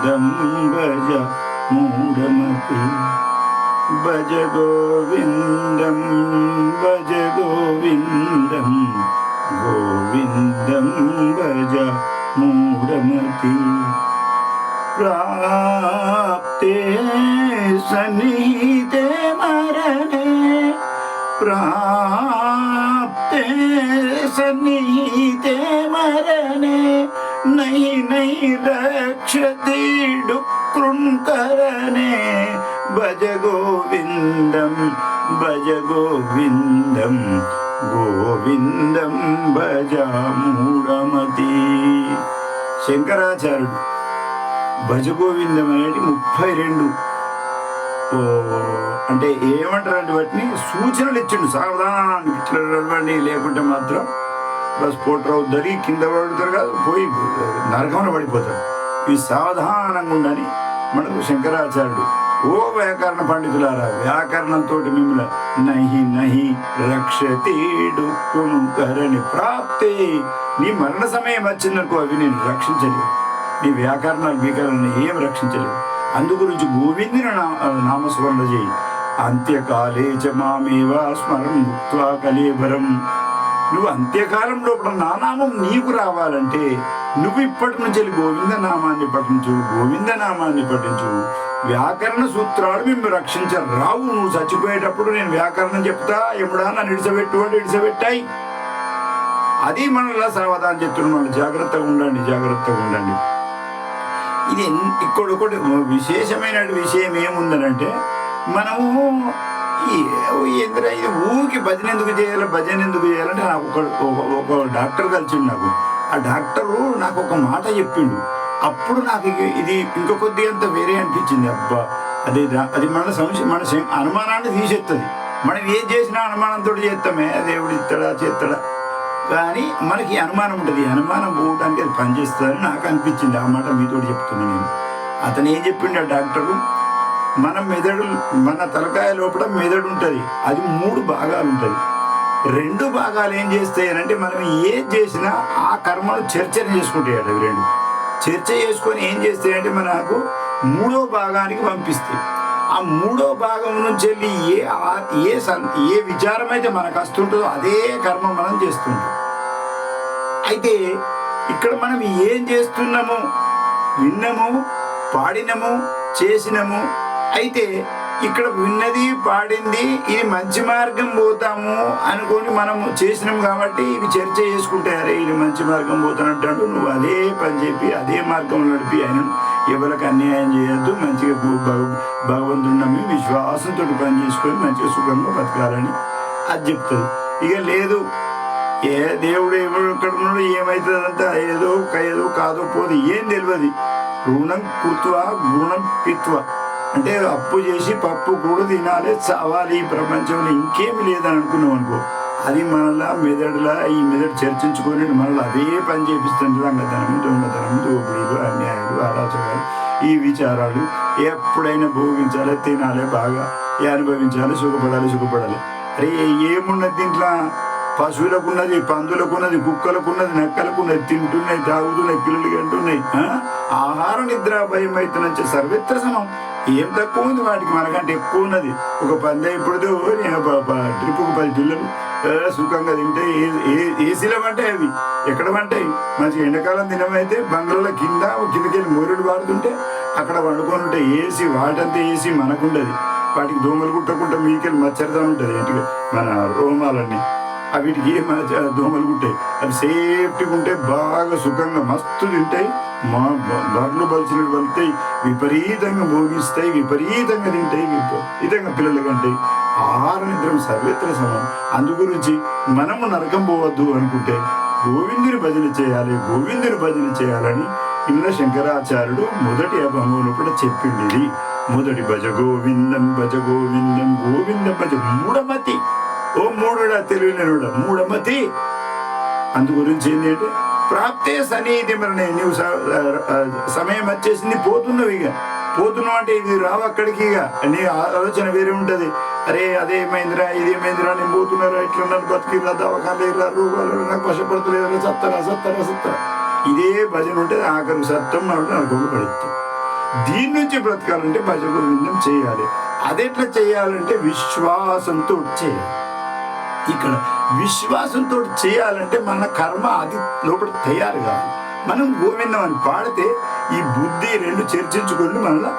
गोविन्दं भज मूढमपि भज गोविन्दं भज गोविन्दं गोविन्दं भज मूढमपि प्राप्ते शनि मरणे प्राप्ते सनि నై నై భజ గోవిందం భజ గోవిందం గోవిందం భజ మూఢమతి శంకరాచార్యుడు భజ గోవిందం అనేది ముప్పై రెండు ఓ, అంటే వాటిని? సూచనలు ఇచ్చిండు సావధానానికి ఇట్లా లేకుంటే మాత్రం బస్ పోటర్ అవుతుంది కింద పడుతారు కాదు పోయి నరకంలో పడిపోతారు ఇవి సావధానంగా ఉండని మనకు శంకరాచార్యుడు ఓ వ్యాకరణ పండితులారా వ్యాకరణంతో మిమ్మల్ని నహి నహి రక్షతి కరణి ప్రాప్తే. నీ మరణ సమయం వచ్చిందనుకో అవి నేను రక్షించలేదు నీ వ్యాకరణాలు వికరణని ఏం రక్షించలేదు అందు గురించి గోవిందుని నా నామస్మరణ చేయి. అంత్యకాలే చ మామేవా స్మరం ముక్వా కలేబరం నువ్వు అంత్యకాలం లోపల నా నామం నీకు రావాలంటే నువ్వు ఇప్పటి నుంచి వెళ్ళి గోవింద నామాన్ని పఠించు గోవింద నామాన్ని పఠించు. వ్యాకరణ సూత్రాలు మేము రక్షించరు. రావు నువ్వు చచ్చిపోయేటప్పుడు నేను వ్యాకరణం చెప్తా ఎప్పుడా నన్ను ఇడిసబెట్టు అంటే ఇడిసబెట్టాయి. అది మనలా సావధానం చెప్తున్నాడు మనం జాగ్రత్తగా ఉండండి జాగ్రత్తగా ఉండండి. ఇది ఇక్కడ ఒకటి విశేషమైన విషయం ఏముందనంటే మనము ఈ ఏంద్ర ఇది ఊరికి భజన ఎందుకు చేయాలి భజన ఎందుకు చేయాలంటే నాకు ఒక ఒక- డాక్టర్ కలిసిండు నాకు. ఆ డాక్టరు నాకు ఒక మాట చెప్పిండు. అప్పుడు నాకు ఇది ఇంకో కొద్ది అంత వేరే అనిపించింది. అబ్బా అది అది మన సంశయం మన అనుమానాన్ని తీసేస్తుంది మనం ఏం చేసినా అనుమానంతో చేస్తామే దేవుడు ఇస్తాడా చేస్తాడా కానీ మనకి అనుమానం ఉంటుంది. అనుమానం పోవడానికి అది పనిచేస్తుందని నాకు అనిపించింది. ఆ మాట మీతో చెప్తున్నాను నేను. అతను ఏం చెప్పిండు ఆ డాక్టరు? మన మెదడు మన తలకాయ లోపల మెదడు ఉంటుంది. అది మూడు భాగాలు ఉంటుంది రెండు భాగాలు ఏం చేస్తాయనంటే మనం ఏం చేసినా ఆ కర్మను చర్చన చేసుకుంటాయి అవి రెండు. చర్చ చేసుకొని ఏం చేస్తాయంటే మనకు మూడో భాగానికి పంపిస్తాయి. ఆ మూడో భాగం నుంచి వెళ్ళి ఏ ఆ- ఏ సన్ ఏ విచారం అయితే మనకు వస్తుంటుందో అదే కర్మ మనం చేస్తుంటాం. అయితే ఇక్కడ మనం ఏం చేస్తున్నాము? విన్నము పాడినము చేసినము అయితే ఇక్కడ విన్నది పాడింది ఇది మంచి మార్గం పోతాము అనుకొని మనము చేసినాం కాబట్టి ఇవి చర్చ చేసుకుంటారే అరే ఇది మంచి మార్గం పోతానంటాడు నువ్వు అదే పని చెప్పి అదే మార్గం నడిపి ఆయన ఎవరికి అన్యాయం చేయొద్దు మంచిగా భూ- భగవంతుడు నమ్మి విశ్వాసంతో పని చేసుకొని మంచిగా సుఖంగా బతకాలని అది చెప్తుంది. ఇక లేదు ఏ దేవుడు ఎవడు ఎక్కడ ఉన్నాడు ఏమవుతుందంటే ఏదో ఏదో కాదో పోదు ఏం తెలియదు రుణం కుర్తువ గుణం పిత్వ. అంటే అప్పు చేసి పప్పు కూడా తినాలి చావాలి ఈ ప్రపంచంలో ఇంకేమి లేదని అనుకున్నాం అనుకో. అది మనలా మెదడులా ఈ మెదడు చర్చించుకొని మనలో అదే పని చేపిస్తుంది. అంగతనం దొంగతనం దోపిడీలు అన్యాయాలు అరాచకాలు ఈ విచారాలు ఎప్పుడైనా భోగించాలి తినాలి బాగా ఏ అనుభవించాలి సుఖపడాలి సుఖపడాలి. అరే ఏమున్నది దీంట్లో? పశువులకు ఉన్నది పందులకు ఉన్నది కుక్కలకు ఉన్నది నక్కలకు ఉన్నది తింటున్నాయి తాగుతున్నాయి పిల్లలు కంటున్నాయి ఆహార నిద్ర భయం అవుతున్న సర్వత్ర సమం. ఏం తక్కువ ఉంది వాటికి? మనకంటే ఎక్కువ ఉన్నది. ఒక పందే ఇప్పుడు ట్రిప్కు పది పిల్లలు సుఖంగా తింటే ఏ- ఏసీలో పంటాయి అవి. ఎక్కడ పంటాయి మంచి ఎండాకాలం తినమైతే బంగ్లాల కింద కిందకెళ్ళి మోరుడు వాడుతుంటే అక్కడ వండుకొని ఉంటే ఏసీ వాటంతా ఏసీ మనకుండదు. వాటికి దోమలు కుట్టకుండా మీకెళ్ళి మచ్చరిదా ఉంటుంది. ఏంటి? మన రోమాలన్నీ. వీటికి ఏం మన దోమలు కుట్టాయి అవి సేఫ్టీగా ఉంటే బాగా సుఖంగా మస్తు తింటాయి. మా బర్లు బలిసిన వెళ్తాయి విపరీతంగా భోగిస్తాయి విపరీతంగా తింటాయి విపరీతంగా పిల్లలు కంటాయి. ఆహార నిద్రం సర్వేత్ర సమం. అందు గురించి మనము నరకం పోవద్దు అనుకుంటే గోవిందుని భజన చేయాలి గోవిందుని భజన చేయాలని ఇన్న శంకరాచార్యుడు మొదటి అభంగంలో కూడా చెప్పింది మొదటి భజ గోవిందం భజ గోవిందం గోవిందం భజ మూడమతి ఓ మూడుడా తెలియలేనుడా మూఢమతి అందు గురించి ఏంటంటే ప్రాప్తే సన్నిహితి మరణే. నీవు సమయం వచ్చేసింది పోతున్నావు ఇక. పోతున్నావు అంటే ఇది రావు అక్కడికి ఇక. నీ ఆలోచన వేరే ఉంటది. అరే అదేమైందిరా ఇదేమైందిరా నేను పోతున్నారా ఇట్లా నన్ను బతికిరా దవాఖాన లేరా రూపాయలు నాకు సత్తరా సత్తరా సత్తరా ఇదే భజన ఉంటుంది ఆఖరి సత్తం నాకు పడుతుంది దీని నుంచి బ్రతకాలంటే భజ గోవిందం చేయాలి. అదెట్లా చేయాలంటే విశ్వాసంతో చేయాలి. ఇక్కడ విశ్వాసంతో చేయాలంటే మన కర్మ అది లోపల తయారు కాదు. మనం గోవిందం అని పాడితే ఈ బుద్ధి రెండు చర్చించుకొని మళ్ళీ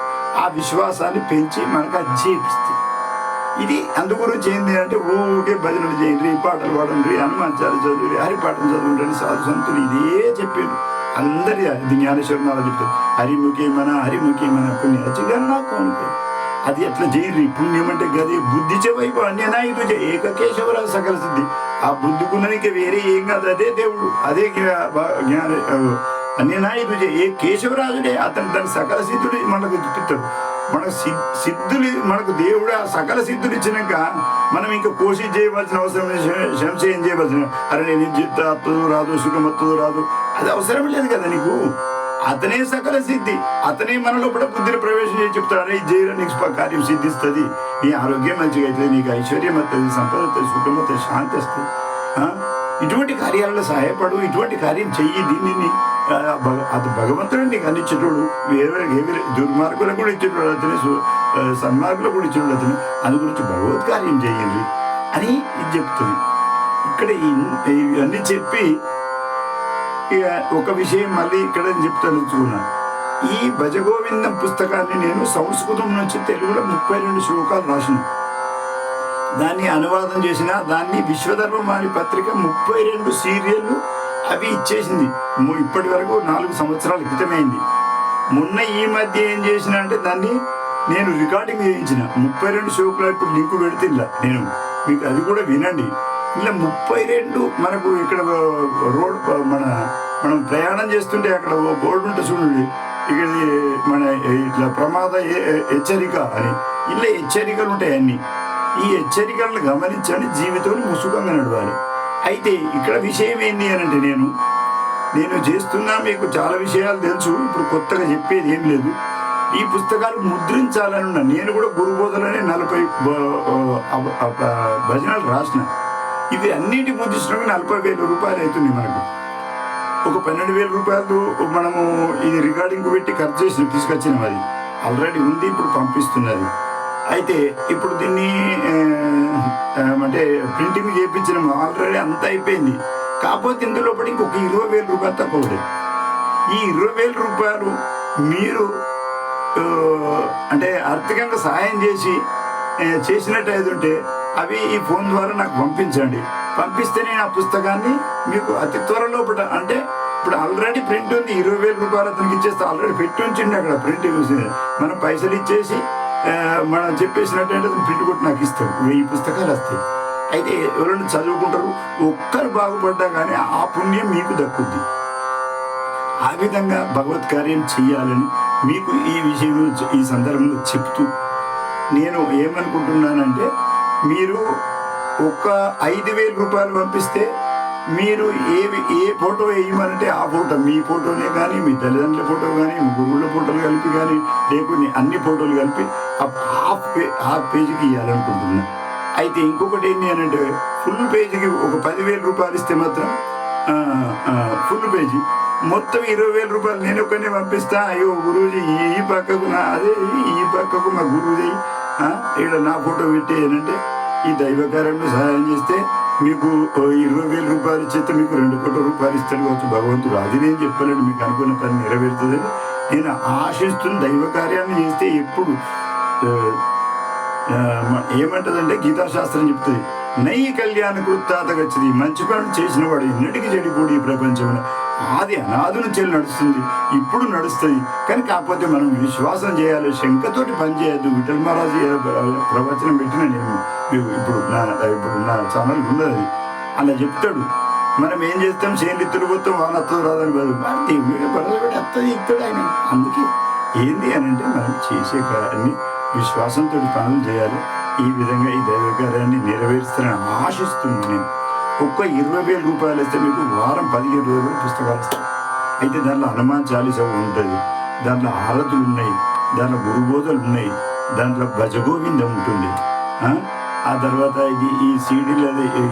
ఆ విశ్వాసాన్ని పెంచి మనకు అది చేపిస్తుంది. ఇది అందుగురించి ఏంటి అంటే ఊరికే భజనలు చేయండి పాటలు పాడండి హనుమాచార్య చదువురి హరిపాఠం చదువుండ్రి సాధు సంతులు ఇదే చెప్పారు. అందరి ఇది జ్ఞానేశ్వరం చెప్తారు. హరిముఖి మన హరిముఖి మన పుణ్య అచిగన్నా కోనుకో అది ఎట్లా చేయరు పుణ్యం అంటే గది బుద్ధి చెవైపు అన్యనాయుడు ఏకకేశవరాజు సకల సిద్ధి. ఆ బుద్ధికున్నదికి వేరే ఏం కాదు అదే దేవుడు. అదే జ్ఞా- బ- జ్ఞాన ఏ కేశవరాజుడే అతను దాని సకల సిద్ధుడు మనకు చూపిస్తాడు. మన సిద్- సిద్ధులు మనకు దేవుడు ఆ సకల సిద్ధులు ఇచ్చినాక మనం ఇంకా కోషి చేయవలసిన అవసరం శంశయం చేయవలసిన అరే నేను ఇది రాదు సుఖమత్తు రాదు. అది అవసరం లేదు కదా నీకు? అతనే సకల సిద్ధి. అతనే మనలో కూడా బుద్ధిని ప్రవేశం చేసి చెప్తాడు. అరే జైలు నీకు కార్యం సిద్ధిస్తుంది. నీ ఆరోగ్యం మంచిగా అవుతుంది నీకు ఐశ్వర్యం వస్తుంది సంపద వస్తుంది సుఖం వస్తుంది శాంతి వస్తుంది. ఇటువంటి కార్యాలలో సహాయపడు ఇటువంటి కార్యం చెయ్యి. దీనిని అది భగవంతుడు నీకు అందించేటోడు వేరే వేరే దుర్మార్గులకు కూడా ఇచ్చేటోడు అతని సు- సన్మార్గులకు కూడా ఇచ్చేటోడు అతను. అందు గురించి భగవత్ కార్యం చేయండి అని ఇది చెప్తుంది. ఇక్కడ ఇవన్నీ చెప్పి ఒక విషయం మళ్ళీ ఇక్కడ చెప్తానుకున్నా ఈ భజగోవిందం పుస్తకాన్ని నేను సంస్కృతం నుంచి తెలుగులో ముప్పై రెండు శ్లోకాలు రాసిన. దాన్ని అనువాదం చేసిన దాన్ని విశ్వధర్మమాని పత్రిక ముప్పై రెండు సీరియళ్ళు అవి ఇచ్చేసింది. ఇప్పటి వరకు నాలుగు సంవత్సరాల క్రితమైంది. మొన్న ఈ మధ్య ఏం చేసిన అంటే దాన్ని నేను రికార్డింగ్ చేయించిన. ముప్పై రెండు శ్లోకాలు ఇప్పుడు లింకు పెడితే నేను. మీకు అది కూడా వినండి. ఇలా ముప్పై రెండు మనకు ఇక్కడ రోడ్ మన మనం ప్రయాణం చేస్తుంటే అక్కడ ఓ బోర్డు ఉంటుంది చూడండి. ఇక్కడ మన ఇట్లా ప్రమాద హెచ్చరిక అని. ఇలా హెచ్చరికలు ఉంటాయి అన్ని. ఈ హెచ్చరికలను గమనించండి జీవితం ముసుకంగా నడవాలి. అయితే ఇక్కడ విషయం ఏంటి అని అంటే నేను నేను చేస్తున్నా మీకు చాలా విషయాలు తెలుసు ఇప్పుడు కొత్తగా చెప్పేది ఏం లేదు. ఈ పుస్తకాలు ముద్రించాలని ఉన్నా నేను కూడా గురుబోధలనే నలభై భజనలు రాసిన. ఇది అన్నిటి ముద్రించడానికి నలభై వేల రూపాయలు అవుతుంది మనకు. ఒక పన్నెండు వేల రూపాయలు మనము ఇది రికార్డింగ్ పెట్టి ఖర్చు చేసి తీసుకొచ్చినాం అది ఆల్రెడీ ఉంది ఇప్పుడు పంపిస్తున్నది. అయితే ఇప్పుడు దీన్ని అంటే ప్రింటింగ్ చేయించినాము ఆల్రెడీ అంతా అయిపోయింది. కాకపోతే ఇందులోపటి ఇంకొక ఇరవై వేల రూపాయలు తక్కువ ఈ ఇరవై వేల రూపాయలు మీరు అంటే ఆర్థికంగా సహాయం చేసి చేసినట్టు అయితే ఉంటే అవి ఈ ఫోన్ ద్వారా నాకు పంపించండి. పంపిస్తే నేను ఆ పుస్తకాన్ని మీకు అతి త్వరలో అంటే ఇప్పుడు ఆల్రెడీ ప్రింట్ ఉంది. ఇరవై వేల రూపాయలు అతనికి ఇచ్చేస్తే ఆల్రెడీ పెట్టి ఉంచండి అక్కడ ప్రింట్ మనం పైసలు ఇచ్చేసి మనం చెప్పేసినట్టు ప్రింట్ కొట్టి నాకు ఇస్తాడు. వెయ్యి పుస్తకాలు వస్తాయి. అయితే ఎవరైనా చదువుకుంటారు ఒక్కరు బాగుపడ్డా కానీ ఆ పుణ్యం మీకు దక్కుద్ది. ఆ విధంగా భగవత్ కార్యం చేయాలని మీకు ఈ విషయంలో ఈ సందర్భంలో చెప్తూ నేను ఏమనుకుంటున్నానంటే మీరు ఒక ఐదు వేల రూపాయలు పంపిస్తే మీరు ఏ ఏ ఫోటో వేయమనంటే ఆ ఫోటో మీ ఫోటోనే కానీ మీ తల్లిదండ్రుల ఫోటో కానీ మీ గురువుల ఫోటోలు కలిపి కానీ లేకుంటే అన్ని ఫోటోలు కలిపి హాఫ్ పే హాఫ్ పేజీకి ఇవ్వాలనుకుంటున్నాను అయితే ఇంకొకటి ఏంటి అని అంటే ఫుల్ పేజీకి ఒక పదివేల రూపాయలు ఇస్తే మాత్రం ఫుల్ పేజీ. మొత్తం ఇరవై వేల రూపాయలు నేను ఒక్కనే పంపిస్తా. అయ్యో గురూజీ ఈ పక్కకు నా అదే ఈ- పక్కకు మా గురువుజీ ఇక్కడ నా ఫోటో పెట్టి ఏంటంటే ఈ దైవ కార్యంలో సహాయం చేస్తే మీకు ఇరవై వేల రూపాయలు ఇచ్చేస్తే మీకు రెండు కోట్ల రూపాయలు ఇస్తాడు కావచ్చు భగవంతుడు. అది నేను చెప్పలేను మీకు అనుకున్న పని నెరవేరుతుందని నేను ఆశిస్తున్న దైవ కార్యాన్ని చేస్తే ఎప్పుడు ఆ, ఏమంటదంటే గీతాశాస్త్రం చెప్తుంది. నై కళ్యాణ కృత్తాత గచ్చది మంచి పనులు చేసిన వాడు ఎన్నటికి చెడిపోడు ఈ ప్రపంచంలో. ఆది అనాది నుంచి నడుస్తుంది. ఇప్పుడు నడుస్తుంది కానీ కాకపోతే మనం విశ్వాసం చేయాలి. శంకతోటి పనిచేయద్దు విఠల్ మహారాజు ప్రవచనం పెట్టిన నేను ఇప్పుడు నా ఇప్పుడు నా ఛానల్ ఉన్నది. అది. అలా చెప్తాడు. మనం ఏం చేస్తాం? చేయండి తిరుగుతాం వాళ్ళ అత్తది రాదని కాదు. అత్తది ఇస్తాడు ఆయన. అందుకే ఏంది అని అంటే మనం చేసే కార్యాన్ని విశ్వాసంతో పనులు చేయాలి. ఈ విధంగా ఈ దైవ కార్యాన్ని నెరవేరుస్తానని ఆశిస్తున్నాను నేను. ఒక్క ఇరవై వేల రూపాయలు ఇస్తే మీకు వారం పదిహేను రోజులు పుస్తకాలు ఇస్తాయి అయితే దానిలో హనుమాన్ చాలీస ఉంటుంది దాంట్లో హారతులు ఉన్నాయి దాంట్లో గురుబోధలు ఉన్నాయి దాంట్లో భజగోవిందం ఉంటుంది. ఆ? తర్వాత ఇది ఈ సీడీల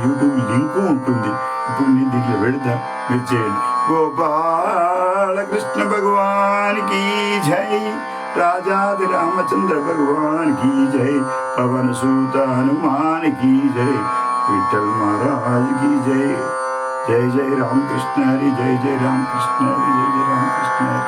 యూట్యూబ్ లింక్ ఉంటుంది. ఇప్పుడు నేను దీంట్లో పెడతా మీరు చేయండి. గోపాల కృష్ణ భగవానికి జై రాజాది రామచంద్ర భగవానికి జై పవన సూత హనుమానికి జై. विठल महाराज की जय। जय जय राम कृष्ण हरि, जय जय राम कृष्ण हरि, जय जय राम कृष्ण हरि।